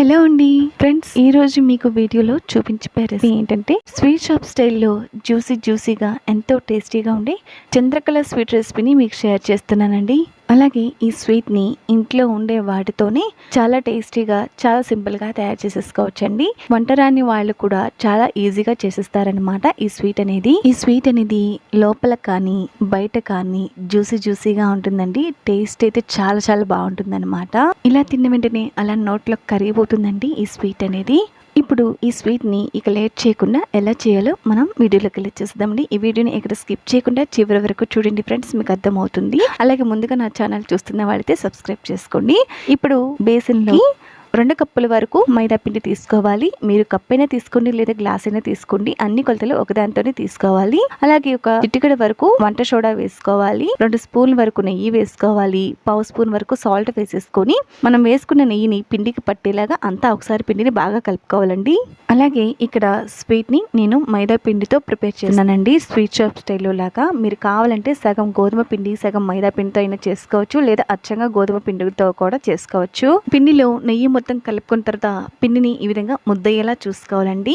Hello అండి. Friends ఈ రోజు మీకు వీడియోలో చూపించే రెసిపీ ఏంటంటే స్వీట్ షాప్ స్టైల్లో జ్యూసీ జ్యూసీగా ఎంతో టేస్టీగా ఉండే చంద్రకళ స్వీట్ రెసిపీని మీకు షేర్ చేస్తున్నానండి. అలాగే ఈ స్వీట్ని ఇంట్లో ఉండే వాటితోనే చాలా టేస్టీగా చాలా సింపుల్గా తయారు చేసేసుకోవచ్చండి. వంట రాని వాళ్ళు కూడా చాలా ఈజీగా చేసేస్తారనమాట ఈ స్వీట్ అనేది. ఈ స్వీట్ అనేది లోపల కానీ బయట కానీ జ్యూసీ జ్యూసీగా ఉంటుందండి. టేస్ట్ అయితే చాలా చాలా బాగుంటుందన్నమాట. ఇలా తిన్న వెంటనే అలా నోట్లో కరిగిపోతుందండి ఈ స్వీట్ అనేది. ఇప్పుడు ఈ స్వీట్ని ఇక లేట్ చేయకుండా ఎలా చేయాలో మనం వీడియోలోకి వెళ్ళి చేద్దామండి ఈ వీడియోని ఇక్కడ స్కిప్ చేయకుండా చివరి వరకు చూడండి ఫ్రెండ్స్ మీకు అర్థమవుతుంది. అలాగే ముందుగా నా ఛానల్ చూస్తున్న వాళ్ళైతే సబ్స్క్రైబ్ చేసుకోండి. ఇప్పుడు బేసిన్లో రెండు కప్పుల వరకు మైదా పిండి తీసుకోవాలి. మీరు కప్ అయినా తీసుకోండి లేదా గ్లాస్ అయినా తీసుకోండి. అన్ని కొలతలు ఒకదానితోనే తీసుకోవాలి. అలాగే ఒక చిటికెడ వరకు వంట సోడా వేసుకోవాలి. రెండు స్పూన్ వరకు నెయ్యి వేసుకోవాలి. పావు స్పూన్ వరకు సాల్ట్ వేసేసుకొని మనం వేసుకున్న నెయ్యిని పిండికి పట్టేలాగా అంతా ఒకసారి పిండిని బాగా కలుపుకోవాలండి. అలాగే ఇక్కడ స్వీట్ని నేను మైదా పిండితో ప్రిపేర్ చేస్తున్నానండి. స్వీట్ షాప్ స్టైల్లో లాగా. మీరు కావాలంటే సగం గోధుమ పిండి సగం మైదా పిండితో అయినా చేసుకోవచ్చు లేదా అచ్చంగా గోధుమ పిండితో కూడా చేసుకోవచ్చు. పిండిలో నెయ్యి మొత్తం కలుపుకున్న తర్వాత పిండిని ఈ విధంగా ముద్దయ్యేలా చూసుకోవాలండి.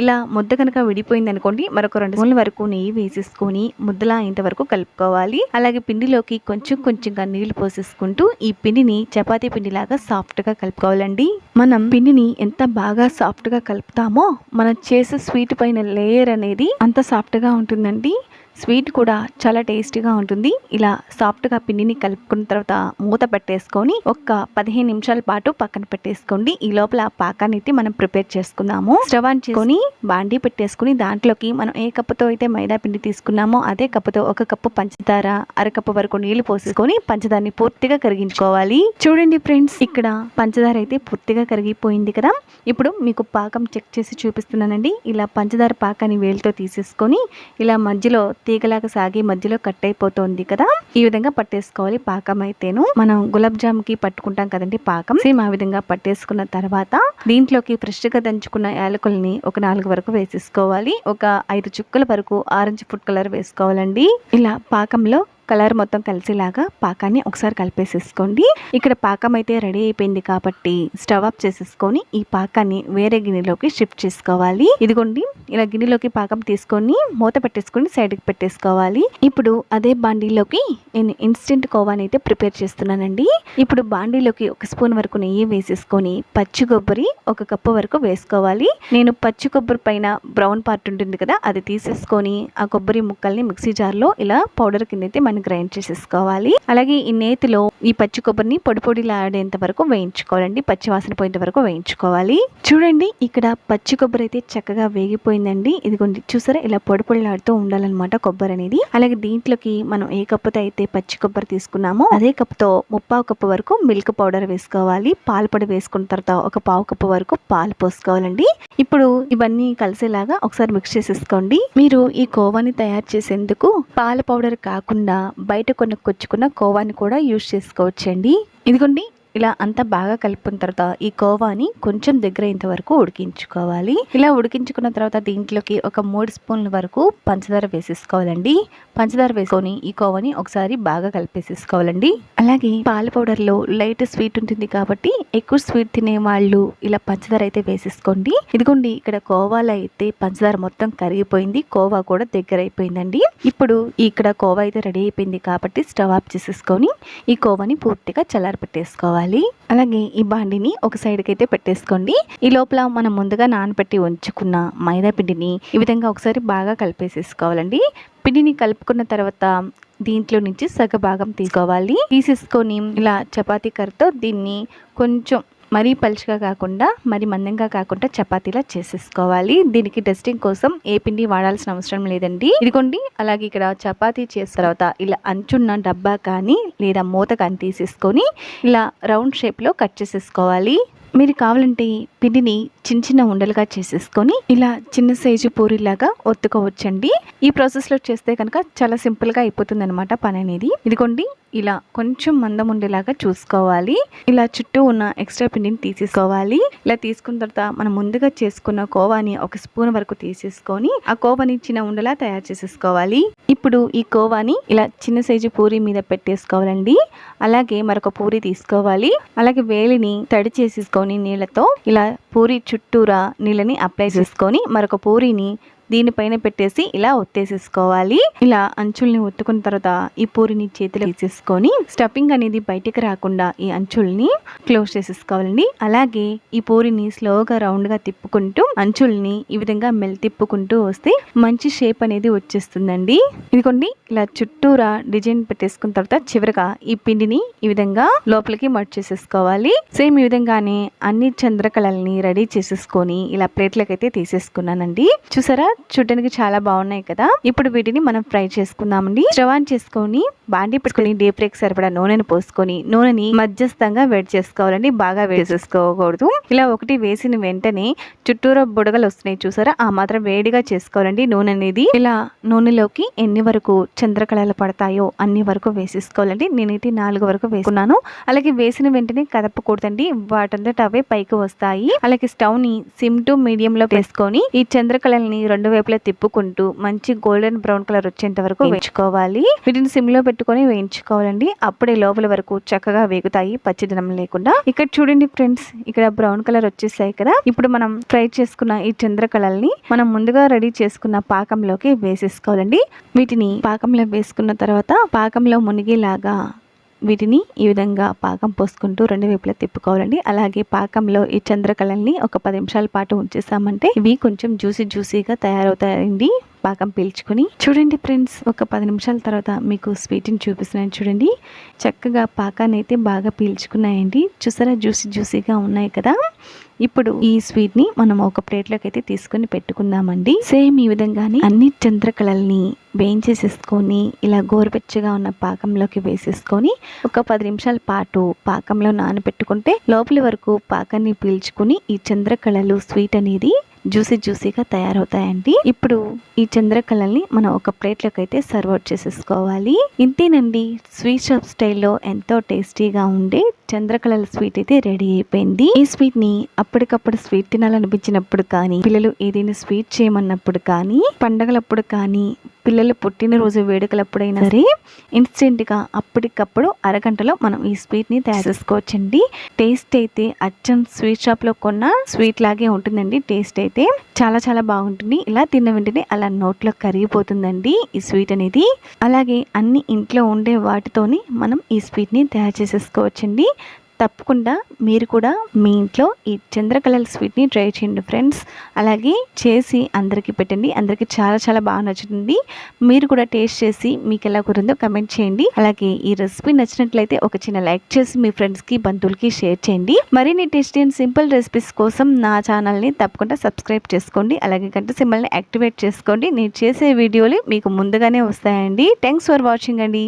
ఇలా ముద్ద కనుక విడిపోయింది అనుకోండి మరొక రెండు స్పూన్ల వరకు నెయ్యి వేసేసుకొని ముద్దలా ఇంతవరకు కలుపుకోవాలి. అలాగే పిండిలోకి కొంచెం కొంచెంగా నీళ్ళు పోసేసుకుంటూ ఈ పిండిని చపాతీ పిండిలాగా సాఫ్ట్గా కలుపుకోవాలండి. మనం పిండిని ఎంత బాగా సాఫ్ట్గా కలుపుతామో మనం చేసే స్వీట్ పైన లేయర్ అనేది అంత సాఫ్ట్గా ఉంటుందండి. స్వీట్ కూడా చాలా టేస్టీగా ఉంటుంది. ఇలా సాఫ్ట్గా పిండిని కలుపుకున్న తర్వాత మూత పెట్టేసుకొని ఒక పదిహేను నిమిషాల పాటు పక్కన పెట్టేసుకోండి. ఈ లోపల పాకాన్ని అయితే మనం ప్రిపేర్ చేసుకుందాము. స్టవ్ ఆన్ చేసుకొని బాండీ పెట్టేసుకుని దాంట్లోకి మనం ఏ కప్పుతో అయితే మైదా పిండి తీసుకున్నామో అదే కప్పుతో ఒక కప్పు పంచదార అరకప్పు వరకు నీళ్ళు పోసేసుకొని పంచదారని పూర్తిగా కరిగించుకోవాలి. చూడండి ఫ్రెండ్స్ ఇక్కడ పంచదార అయితే పూర్తిగా కరిగిపోయింది కదా. ఇప్పుడు మీకు పాకం చెక్ చేసి చూపిస్తున్నానండి. ఇలా పంచదార పాకాన్ని వేలుతో తీసేసుకొని ఇలా మధ్యలో తీగలాగా సాగి మధ్యలో కట్ అయిపోతుంది కదా? ఈ విధంగా పట్టేసుకోవాలి పాకం అయితేను. మనం గులాబ్ జామ్కి పట్టుకుంటాం కదండి పాకం. సేమ్ ఆ విధంగా పట్టేసుకున్న తర్వాత దీంట్లోకి ఫ్రెష్గా దంచుకున్న యాలకుల్ని ఒక నాలుగు వరకు వేసేసుకోవాలి. ఒక ఐదు చుక్కల వరకు ఆరెంజ్ ఫుడ్ కలర్ వేసుకోవాలండి. ఇలా పాకంలో కలర్ మొత్తం కలిసేలాగా పాకాన్ని ఒకసారి కలిపేసేసుకోండి. ఇక్కడ పాకం అయితే రెడీ అయిపోయింది కాబట్టి స్టవ్ ఆఫ్ చేసేసుకొని ఈ పాకాన్ని వేరే గిన్నెలోకి షిఫ్ట్ చేసుకోవాలి. ఇదిగోండి ఇలా గిన్నెలోకి పాకం తీసుకొని మూత పెట్టేసుకొని సైడ్కి పెట్టేసుకోవాలి. ఇప్పుడు అదే బాండీలోకి నేను ఇన్స్టెంట్ కోవాని అయితే ప్రిపేర్ చేస్తున్నానండి. ఇప్పుడు బాండీలోకి ఒక స్పూన్ వరకు నెయ్యి వేసేసుకొని పచ్చి కొబ్బరి ఒక కప్పు వరకు వేసుకోవాలి. నేను పచ్చి కొబ్బరి పైన బ్రౌన్ పార్ట్ ఉంటుంది కదా అది తీసేసుకొని ఆ కొబ్బరి ముక్కల్ని మిక్సీ జార్లో ఇలా పౌడర్ కింద అయితే మనం గ్రైండ్ చేసేసుకోవాలి. అలాగే ఈ నేతిలో ఈ పచ్చి కొబ్బరిని పొడి పొడిలాడేంత వరకు వేయించుకోవాలండి. పచ్చి వాసన పోయేంత వరకు వేయించుకోవాలి. చూడండి ఇక్కడ పచ్చి కొబ్బరి అయితే చక్కగా వేగిపోయిందండి. ఇదిగోండి చూసారా? ఇలా పొడి పొడిలాడుతూ ఉండాలన్నమాట కొబ్బరి అనేది. అలాగే దీంట్లోకి మనం ఏ కప్పుతో అయితే పచ్చి కొబ్బరి తీసుకున్నామో అదే కప్పుతో ముప్పావు కప్పు వరకు మిల్క్ పౌడర్ వేసుకోవాలి. పాల పొడి వేసుకున్న తర్వాత ఒక పావు కప్పు వరకు పాలు పోసుకోవాలండి. ఇప్పుడు ఇవన్నీ కలిసేలాగా ఒకసారి మిక్స్ చేసేసుకోండి. మీరు ఈ కోవాని తయారు చేసేందుకు పాల పౌడర్ కాకుండా బయట కొనుక్కొచ్చుకున్న కోవాని కూడా యూజ్ చేసుకోవచ్చండి. ఇదిగోండి ఇలా అంతా బాగా కలుపుకున్న తర్వాత ఈ కోవాని కొంచెం దగ్గర ఇంత వరకు ఉడికించుకోవాలి. ఇలా ఉడికించుకున్న తర్వాత దీంట్లోకి ఒక మూడు స్పూన్ల వరకు పంచదార వేసేసుకోవాలండి. పంచదార వేసుకొని ఈ కోవాని ఒకసారి బాగా కలిపేసేసుకోవాలండి. అలాగే పాల పౌడర్లో లైట్ స్వీట్ ఉంటుంది కాబట్టి ఎక్కువ స్వీట్ తినే వాళ్ళు ఇలా పంచదార అయితే వేసేసుకోండి. ఇదిగోండి ఇక్కడ కోవాలో అయితే పంచదార మొత్తం కరిగిపోయింది. కోవా కూడా దగ్గర అయిపోయిందండి ఇప్పుడు ఇక్కడ కోవా అయితే రెడీ అయిపోయింది కాబట్టి స్టవ్ ఆఫ్ చేసేసుకొని ఈ కోవాని పూర్తిగా చల్లారి పెట్టేసుకోవాలి అలాగే ఈ బాండిని ఒక సైడ్కి అయితే పెట్టేసుకోండి. ఈ లోపల మనం ముందుగా నానబెట్టి ఉంచుకున్న మైదా పిండిని ఈ విధంగా ఒకసారి బాగా కలిపేసేసుకోవాలండి. పిండిని కలుపుకున్న తర్వాత దీంట్లో నుంచి సగ భాగం తీసుకోవాలి. తీసేసుకొని ఇలా చపాతీ కర్రతో దీన్ని కొంచెం మరీ పలుచగా కాకుండా మరి మందంగా కాకుండా చపాతీలా చేసేసుకోవాలి. దీనికి టెస్టింగ్ కోసం ఏ పిండి వాడాల్సిన అవసరం లేదండి. ఇదిగోండి అలాగే ఇక్కడ చపాతీ చేసిన తర్వాత ఇలా అంచున్న డబ్బా కానీ లేదా మూత కానీ తీసేసుకొని ఇలా రౌండ్ షేప్లో కట్ చేసేసుకోవాలి. మీరు కావాలంటే పిండిని చిన్న చిన్న ఉండలుగా చేసేసుకొని ఇలా చిన్న సైజు పూరిలాగా ఒత్తుకోవచ్చండి. ఈ ప్రాసెస్లో చేస్తే కనుక చాలా సింపుల్గా అయిపోతుంది అనమాట పని అనేది. ఇదిగోండి ఇలా కొంచెం మందం ఉండేలాగా చూసుకోవాలి. ఇలా చుట్టూ ఉన్న ఎక్స్ట్రా పిండిని తీసేసుకోవాలి. ఇలా తీసుకున్న తర్వాత మనం ముందుగా చేసుకున్న కోవాని ఒక స్పూన్ వరకు తీసేసుకొని ఆ కోవాని చిన్న ఉండలా తయారు చేసేసుకోవాలి. ఇప్పుడు ఈ కోవాని ఇలా చిన్న సైజు పూరి మీద పెట్టేసుకోవాలండి. అలాగే మరొక పూరి తీసుకోవాలి. అలాగే వేలిని తడి చేసేసుకొని నీళ్ళతో ఇలా పూరి చుట్టూరా నీళ్ళని అప్లై చేసుకొని మరొక పూరిని దీనిపైన పెట్టేసి ఇలా ఒత్తేసేసుకోవాలి. ఇలా అంచుల్ని ఒత్తుకున్న తర్వాత ఈ పూరిని చేతిలో తీసేసుకొని స్టఫింగ్ అనేది బయటికి రాకుండా ఈ అంచుల్ని క్లోజ్ చేసేసుకోవాలండి. అలాగే ఈ పూరిని స్లోగా రౌండ్గా తిప్పుకుంటూ అంచుల్ని ఈ విధంగా మెల్ తిప్పుకుంటూ వస్తే మంచి షేప్ అనేది వచ్చేస్తుందండి. ఇదిగోండి ఇలా చుట్టూరా డిజైన్ పెట్టేసుకున్న తర్వాత చివరిగా ఈ పిండిని ఈ విధంగా లోపలికి మడ్ చేసేసుకోవాలి. సేమ్ ఈ విధంగానే అన్ని చంద్రకళల్ని రెడీ చేసేసుకొని ఇలా ప్లేట్లకైతే తీసేసుకున్నానండి. చూసారా? చూడడానికి చాలా బాగున్నాయి కదా. ఇప్పుడు వీటిని మనం ఫ్రై చేసుకుందామండి. స్టవ్ ఆన్ చేసుకొని బాండి పెట్టుకుని డీప్ ఫ్రైకి సరిపడా నూనెని పోసుకొని నూనెని మధ్యస్థంగా వేడి చేసుకోవాలండి. బాగా వేడి చేసుకోకూడదు. ఇలా ఒకటి వేసిన వెంటనే చుట్టూరా బుడగలు వస్తున్నాయి చూసారా? ఆ మాత్రం వేడిగా చేసుకోవాలండి నూనె అనేది. ఇలా నూనెలోకి ఎన్ని వరకు చంద్రకళలు పడతాయో అన్ని వరకు వేసేసుకోవాలండి. నేనైతే నాలుగు వరకు వేసుకున్నాను. అలాగే వేసిన వెంటనే కదపకూడదండి. వాటంతట అవే పైకి వస్తాయి. అలాగే స్టవ్ని సిమ్ టు మీడియం లో వేసుకొని ఈ చంద్రకళల్ని రెండు వైపులా తిప్పుకుంటూ మంచి గోల్డెన్ బ్రౌన్ కలర్ వచ్చేంత వరకు వేయించుకోవాలి. వీటిని సిమ్లో పెట్టుకొని వేయించుకోవాలండి. అప్పుడే లోపల వరకు చక్కగా వేగుతాయి పచ్చిదనం లేకుండా. ఇక్కడ చూడండి ఫ్రెండ్స్ ఇక్కడ బ్రౌన్ కలర్ వచ్చేసాయి కదా. ఇప్పుడు మనం ఫ్రై చేసుకున్న ఈ చంద్రకళల్ని మనం ముందుగా రెడీ చేసుకున్న పాకంలోకి వేసేసుకోవాలండి. వీటిని పాకంలో వేసుకున్న తర్వాత పాకంలో మునిగేలాగా వీటిని ఈ విధంగా పాకం పోసుకుంటూ రెండు వైపులా తిప్పుకోవాలండి. అలాగే పాకంలో ఈ చంద్రకళల్ని ఒక పది నిమిషాల పాటు ఉంచేసామంటే ఇవి కొంచెం జ్యూసీ జ్యూసీగా తయారవుతాయండి. పాకం పీల్చుకుని చూడండి ఫ్రెండ్స్ ఒక పది నిమిషాల తర్వాత మీకు స్వీట్ని చూపిస్తున్నాను చూడండి. చక్కగా పాకాన్ని అయితే బాగా పీల్చుకున్నాయండి. చూసారా? జ్యూసీ జ్యూసీగా ఉన్నాయి కదా. ఇప్పుడు ఈ స్వీట్ని మనం ఒక ప్లేట్లోకి అయితే తీసుకొని పెట్టుకుందామండి. సేమ్ ఈ విధంగానే అన్ని చంద్రకళల్ని వేయించేసేసుకొని ఇలా గోరువెచ్చగా ఉన్న పాకంలోకి వేసేసుకొని ఒక పది నిమిషాల పాటు పాకంలో నానబెట్టుకుంటే లోపలి వరకు పాకాన్ని పీల్చుకుని ఈ చంద్రకళలు స్వీట్ అనేది జ్యూసీ జ్యూసీగా తయారవుతాయండి. ఇప్పుడు ఈ చంద్రకళల్ని మనం ఒక ప్లేట్లోకి అయితే సర్వ్ అవుట్ చేసేసుకోవాలి. ఇంతేనండి స్వీట్ షాప్ స్టైల్లో ఎంతో టేస్టీగా ఉండే చంద్రకళల స్వీట్ అయితే రెడీ అయిపోయింది. ఈ స్వీట్ని అప్పటికప్పుడు స్వీట్ తినాలనిపించినప్పుడు కానీ పిల్లలు ఏదైనా స్వీట్ చేయమన్నప్పుడు కానీ పండగలప్పుడు కానీ పిల్లల పుట్టినరోజు వేడుకలప్పుడైనా సరే ఇన్స్టెంట్గా అప్పటికప్పుడు అరగంటలో మనం ఈ స్వీట్ని తయారు చేసుకోవచ్చండి. టేస్ట్ అయితే అచ్చం స్వీట్ షాప్లో కొన్న స్వీట్ లాగే ఉంటుందండి. టేస్ట్ అయితే చాలా చాలా బాగుంటుంది. ఇలా తిన్న వెంటనే అలా నోట్లో కరిగిపోతుందండి ఈ స్వీట్ అనేది. అలాగే అన్ని ఇంట్లో ఉండే వాటితోని మనం ఈ స్వీట్ని తయారు చేసేసుకోవచ్చండి. తప్పకుండా మీరు కూడా మీ ఇంట్లో ఈ చంద్రకళల స్వీట్ని ట్రై చేయండి ఫ్రెండ్స్ అలాగే చేసి అందరికీ పెట్టండి. అందరికీ చాలా చాలా బాగా నచ్చుతుంది. మీరు కూడా టేస్ట్ చేసి మీకు ఎలా కురిందో కమెంట్ చేయండి. అలాగే ఈ రెసిపీ నచ్చినట్లయితే ఒక చిన్న లైక్ చేసి మీ ఫ్రెండ్స్కి బంధువులకి షేర్ చేయండి. మరిన్ని టేస్టీ అండ్ సింపుల్ రెసిపీస్ కోసం నా ఛానల్ని తప్పకుండా సబ్స్క్రైబ్ చేసుకోండి. అలాగే గంట సింబల్ని యాక్టివేట్ చేసుకోండి. నేను చేసే వీడియోలు మీకు ముందుగానే వస్తాయండి. థ్యాంక్స్ ఫర్ వాచింగ్ అండి.